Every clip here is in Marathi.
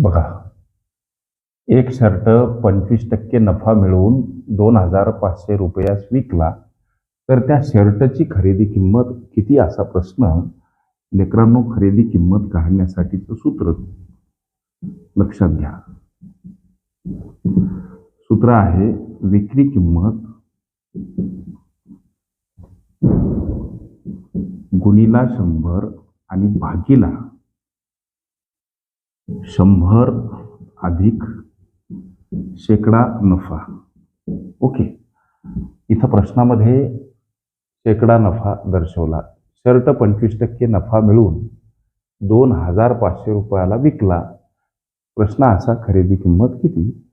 बघा. एक शर्ट पंचवीस टक्के नफा मिळवून दोन हजार पाचशे रुपयास विकला. तर त्या शर्टची खरेदी किंमत किती असा प्रश्न लेकरांनो खरेदी किंमत काढण्यासाठीचं सूत्र. लक्षात घ्या. सूत्र आहे विक्री किंमत गुणीला शंभर आणि भागीला शंभर अधिक शेकडा नफा. ओके. इथं प्रश्नामध्ये शेकडा नफा दर्शवला. शर्ट पंचवीस टक्के नफा मिळून दोन हजार पाचशे रुपयाला विकला. प्रश्न असा खरेदी किंमत किती?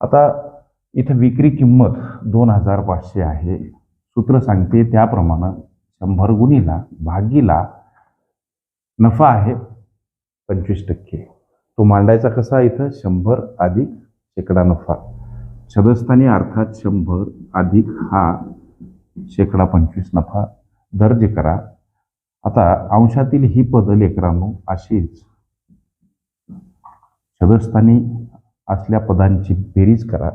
आता इथं विक्री किंमत दोन हजार पाचशे आहे. सूत्र सांगते त्याप्रमाणे शंभर गुणीला भागीला नफा आहे पंचवीस टक्के. तो मांडायचा कसा इथं? शंभर अधिक शेकडा नफा. छदस्थानी अर्थात शंभर अधिक हा शेकडा पंचवीस नफा दर्ज करा. आता अंशातील ही पद लेकरांनो अशीच. छदस्थानी असल्या पदांची बेरीज करा.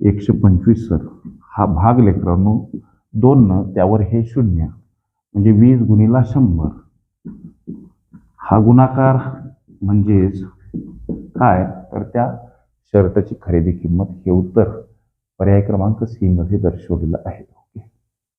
एकशे पंचवीस सर. हा भाग लेकरांनो दोन न त्यावर हे शून्य. म्हणजे वीस गुणीला शंभर. हा गुणाकार म्हणजेच काय? तर त्या शर्टची खरेदी किंमत हे उत्तर पर्याय क्रमांक सी मध्ये दर्शवलेलं आहे.